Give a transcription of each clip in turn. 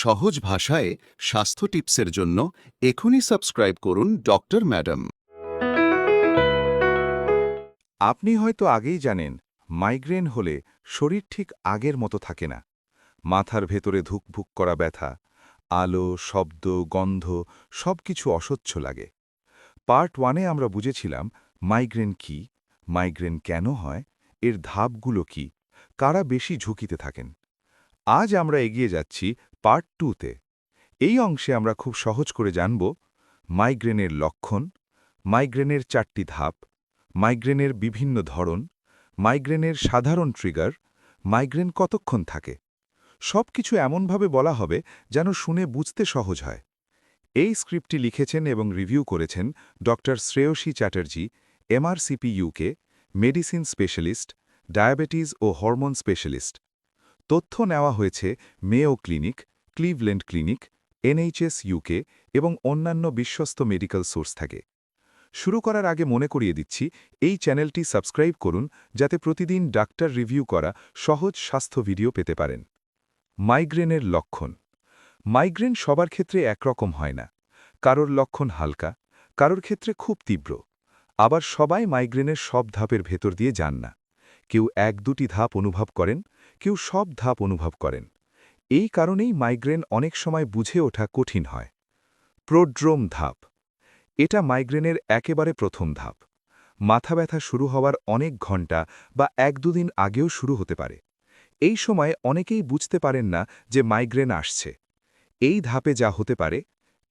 সহজ ভাষায় স্বাস্থ্য টিপসের জন্য এখনই সাবস্ক্রাইব করুন ডক্টর ম্যাডাম। আপনি হয়তো আগেই জানেন, মাইগ্রেন হলে শরীর ঠিক আগের মতো থাকে না। মাথার ভেতরে ধুকভুক করা ব্যথা, আলো, শব্দ, গন্ধ সবকিছু অসহ্য লাগে। পার্ট ওয়ানে আমরা বুঝেছিলাম মাইগ্রেন কি, মাইগ্রেন কেন হয়, এর ধাপগুলো কি, কারা বেশি ঝুঁকিতে থাকেন। আজ আমরা এগিয়ে যাচ্ছি পার্ট টুতে। এই অংশে আমরা খুব সহজ করে জানব মাইগ্রেনের লক্ষণ, মাইগ্রেনের চারটি ধাপ, মাইগ্রেনের বিভিন্ন ধরন, মাইগ্রেনের সাধারণ ট্রিগার, মাইগ্রেন কতক্ষণ থাকে। সব কিছু এমনভাবে বলা হবে যেন শুনে বুঝতে সহজ হয়। এই স্ক্রিপ্টটি লিখেছেন এবং রিভিউ করেছেন Dr Shreyasi Chatterjee MRCP UK medicine specialist, diabetes ও হরমোন স্পেশালিস্ট। তথ্য নেওয়া হয়েছে Mayo Clinic Cleveland Clinic, NHS UK এবং অন্যান্য বিশ্বস্ত মেডিকেল সোর্স থাকে। শুরু করার আগে মনে করিয়ে দিচ্ছি, এই চ্যানেলটি সাবস্ক্রাইব করুন যাতে প্রতিদিন ডাক্তার রিভিউ করা সহজ স্বাস্থ্য ভিডিও পেতে পারেন। মাইগ্রেনের লক্ষণ। মাইগ্রেন সবার ক্ষেত্রে একরকম হয় না। কারোর লক্ষণ হালকা, কারোর ক্ষেত্রে খুব তীব্র। আবার সবাই মাইগ্রেনের সব ধাপের ভেতর দিয়ে যান না। কেউ এক দুটি ধাপ অনুভব করেন, কেউ সব ধাপ অনুভব করেন। এই কারণেই মাইগ্রেন অনেক সময় বুঝে ওঠা কঠিন হয়। প্রোড্রোম ধাপ। এটা মাইগ্রেনের একেবারে প্রথম ধাপ। মাথা ব্যথা শুরু হওয়ার অনেক ঘণ্টা বা এক দুদিন আগেও শুরু হতে পারে। এই সময় অনেকেই বুঝতে পারেন না যে মাইগ্রেন আসছে। এই ধাপে যা হতে পারে,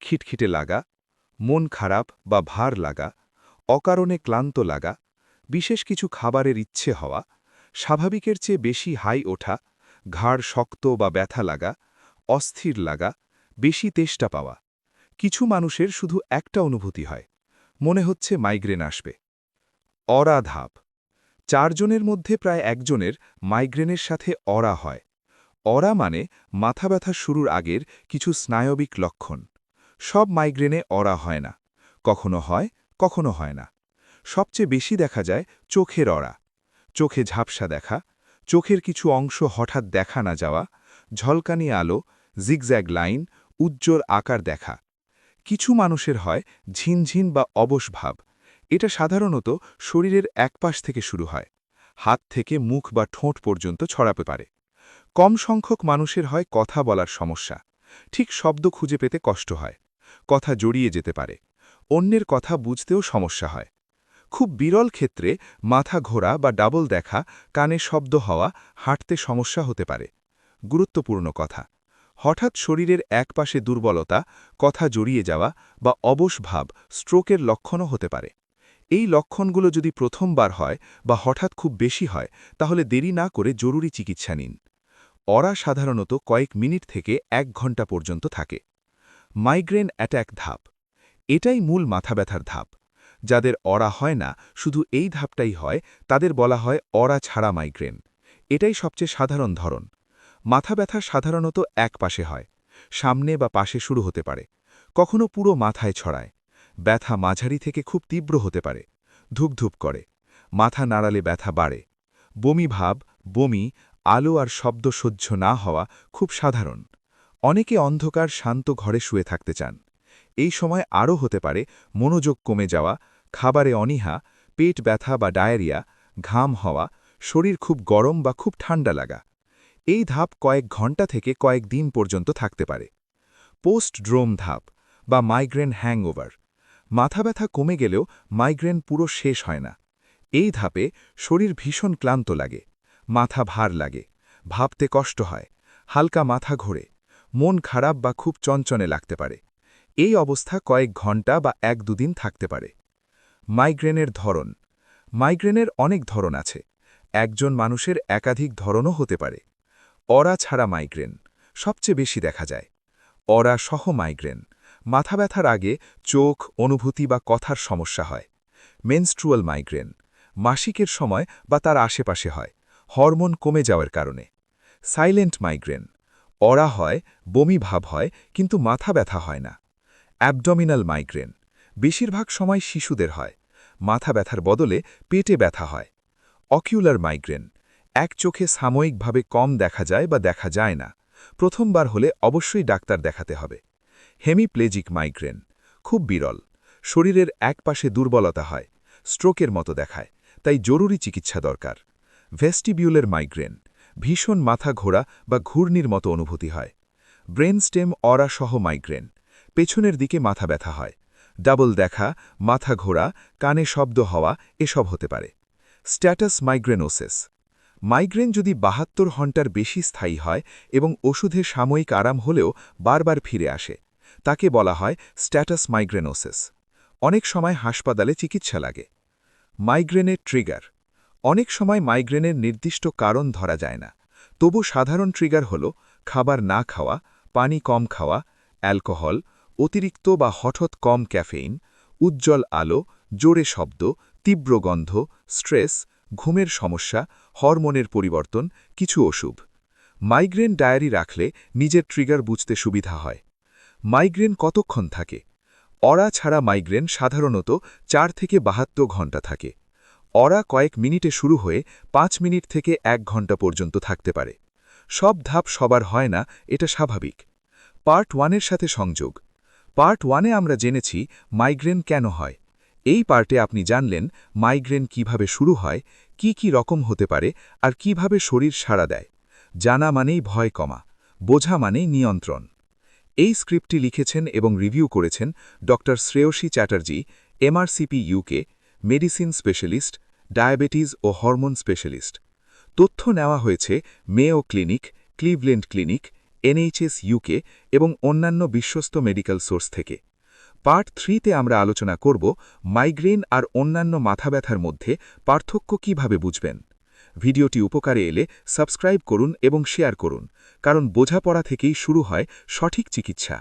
খিটখিটে লাগা, মন খারাপ বা ভার লাগা, অকারণে ক্লান্ত লাগা, বিশেষ কিছু খাবারের ইচ্ছে হওয়া, স্বাভাবিকের চেয়ে বেশি হাই ওঠা ঘাড় শক্ত বা ব্যথা লাগা, অস্থির লাগা, বেশি তেষ্টা পাওয়া। কিছু মানুষের শুধু একটা অনুভূতি হয়, মনে হচ্ছে মাইগ্রেন আসবে। অরা ধাপ। চারজনের মধ্যে প্রায় একজনের মাইগ্রেনের সাথে অরা হয়। অরা মানে মাথা ব্যথা শুরুর আগের কিছু স্নায়বিক লক্ষণ। সব মাইগ্রেনে অরা হয় না। কখনো হয় কখনো হয় না। সবচেয়ে বেশি দেখা যায় চোখের অরা। চোখে ঝাপসা দেখা চোখের কিছু অংশ হঠাৎ দেখা না যাওয়া, ঝলকানি আলো, জিগজ্যাগ লাইন, উজ্জ্বল আকার দেখা। কিছু মানুষের হয় ঝিনঝিন বা অবশ ভাব। এটা সাধারণত শরীরের একপাশ থেকে শুরু হয়। হাত থেকে মুখ বা ঠোঁট পর্যন্ত ছড়াতে পারে। কম সংখ্যক মানুষের হয় কথা বলার সমস্যা। ঠিক শব্দ খুঁজে পেতে কষ্ট হয়। কথা জড়িয়ে যেতে পারে। অন্যের কথা বুঝতেও সমস্যা হয়। খুব বিরল ক্ষেত্রে মাথা ঘোরা বা ডাবল দেখা, কানে শব্দ হওয়া, হাঁটতে সমস্যা হতে পারে। গুরুত্বপূর্ণ কথা, হঠাৎ শরীরের একপাশে দুর্বলতা, কথা জড়িয়ে যাওয়া বা অবশ ভাব স্ট্রোকের লক্ষণও হতে পারে। এই লক্ষণগুলো যদি প্রথমবার হয় বা হঠাৎ খুব বেশি হয়, তাহলে দেরি না করে জরুরি চিকিৎসা নিন। অরা সাধারণত কয়েক মিনিট থেকে এক ঘণ্টা পর্যন্ত থাকে। মাইগ্রেন অ্যাট্যাক ধাপ, এটাই মূল মাথা ব্যথার ধাপ। যাদের অরা হয় না, শুধু এই ধাপটাই হয়, তাদের বলা হয় অরা ছাড়া মাইগ্রেন। এটাই সবচেয়ে সাধারণ ধরন। মাথা ব্যথা সাধারণত এক পাশে হয়, সামনে বা পাশে শুরু হতে পারে, কখনো পুরো মাথায় ছড়ায়। ব্যথা মাঝারি থেকে খুব তীব্র হতে পারে ধুকধুপ করে, মাথা নাড়ালে ব্যথা বাড়ে। বমি ভাব, বমি, আলো আর শব্দ সহ্য না হওয়া খুব সাধারণ। অনেকে অন্ধকার শান্ত ঘরে শুয়ে থাকতে চান। এই সময় আরও হতে পারে মনোযোগ কমে যাওয়া খাবারে অনীহা, পেট ব্যথা বা ডায়েরিয়া, ঘাম হওয়া, শরীর খুব গরম বা খুব ঠান্ডা লাগা। এই ধাপ কয়েক ঘণ্টা থেকে কয়েক দিন পর্যন্ত থাকতে পারে। পোস্ট ড্রোম ধাপ বা মাইগ্রেন হ্যাংওভার। মাথা ব্যথা কমে গেলেও মাইগ্রেন পুরো শেষ হয় না। এই ধাপে শরীর ভীষণ ক্লান্ত লাগে, মাথা ভার লাগে, ভাবতে কষ্ট হয়, হালকা মাথা ঘোরে, মন খারাপ বা খুব চঞ্চনে লাগতে পারে। এই অবস্থা কয়েক ঘণ্টা বা এক দুদিন থাকতে পারে। মাইগ্রেনের ধরন। মাইগ্রেনের অনেক ধরন আছে। একজন মানুষের একাধিক ধরনও হতে পারে। অরা ছাড়া মাইগ্রেন সবচেয়ে বেশি দেখা যায়। অরা সহ মাইগ্রেন। মাথা ব্যথার আগে চোখ, অনুভূতি বা কথার সমস্যা হয়। মেনস্ট্রুয়াল মাইগ্রেন মাসিকের সময় বা তার আশেপাশে হয়। হরমোন কমে যাওয়ার কারণে। সাইলেন্ট মাইগ্রেন অরা হয়, বমি ভাব হয়, কিন্তু মাথা ব্যথা হয় না। অ্যাবডোমিনাল মাইগ্রেন বেশিরভাগ সময় শিশুদের হয়। মাথা ব্যথার বদলে পেটে ব্যথা হয়। Ocular migraine. এক চোখে সাময়িকভাবে কম দেখা যায় বা দেখা যায় না। প্রথমবার হলে অবশ্যই ডাক্তার দেখাতে হবে। Hemiplegic migraine. খুব বিরল। শরীরের এক পাশে দুর্বলতা হয়। স্ট্রোকের মতো দেখায়। তাই জরুরি চিকিৎসা দরকার। Vestibular migraine. ভীষণ মাথা ঘোরা বা ঘূর্ণির মতো অনুভূতি হয়। ব্রেন স্টেম অরা সহ মাইগ্রেন। পেছনের দিকে মাথা ব্যথা হয়। ডাবল দেখা, মাথা ঘোরা, কানে শব্দ হওয়া, এসব হতে পারে। স্ট্যাটাস মাইগ্রেনোসিস। মাইগ্রেন যদি বাহাত্তর ঘণ্টার বেশি স্থায়ী হয় এবং ওষুধে সাময়িক আরাম হলেও বারবার ফিরে আসে, তাকে বলা হয় স্ট্যাটাস মাইগ্রেনোসিস। অনেক সময় হাসপাতালে চিকিৎসা লাগে। মাইগ্রেনের ট্রিগার। অনেক সময় মাইগ্রেনের নির্দিষ্ট কারণ ধরা যায় না। তবু সাধারণ ট্রিগার হল খাবার না খাওয়া, পানি কম খাওয়া, অ্যালকোহল অতিরিক্ত বা হঠাৎ কম ক্যাফেইন, উজ্জ্বল আলো, জোরে শব্দ, তীব্র গন্ধ, স্ট্রেস, ঘুমের সমস্যা, হরমোনের পরিবর্তন, কিছু অশুভ মাইগ্রেন ডায়েরি রাখলে নিজের ট্রিগার বুঝতে সুবিধা হয়। মাইগ্রেন কতক্ষণ থাকে? অরা ছাড়া মাইগ্রেন সাধারণত চার থেকে বাহাত্তর ঘণ্টা থাকে। অরা কয়েক মিনিটে শুরু হয়ে পাঁচ মিনিট থেকে এক ঘণ্টা পর্যন্ত থাকতে পারে। সব ধাপ সবার হয় না, এটা স্বাভাবিক। পার্ট ওয়ানের সাথে সংযোগ। পার্ট ওয়ানে আমরা জেনেছি মাইগ্রেন কেন হয়। এই পার্টে আপনি জানলেন মাইগ্রেন কীভাবে শুরু হয়, কি কি রকম হতে পারে, আর কীভাবে শরীর সাড়া দেয়। জানা মানেই ভয় কমা, বোঝা মানেই নিয়ন্ত্রণ। এই স্ক্রিপ্টটি লিখেছেন এবং রিভিউ করেছেন Dr Shreyasi Chatterjee, MRCP UK medicine specialist, diabetes ও হরমোন স্পেশালিস্ট। তথ্য নেওয়া হয়েছে Mayo Clinic, Cleveland Clinic NHS UK এবং অন্যান্য বিশ্বস্ত মেডিকেল সোর্স থেকে। পার্ট থ্রিতে আমরা আলোচনা করব মাইগ্রেন আর অন্যান্য মাথা ব্যথার মধ্যে পার্থক্য কীভাবে বুঝবেন। ভিডিওটি উপকারে এলে সাবস্ক্রাইব করুন এবং শেয়ার করুন, কারণ বোঝাপড়া থেকেই শুরু হয় সঠিক চিকিৎসা।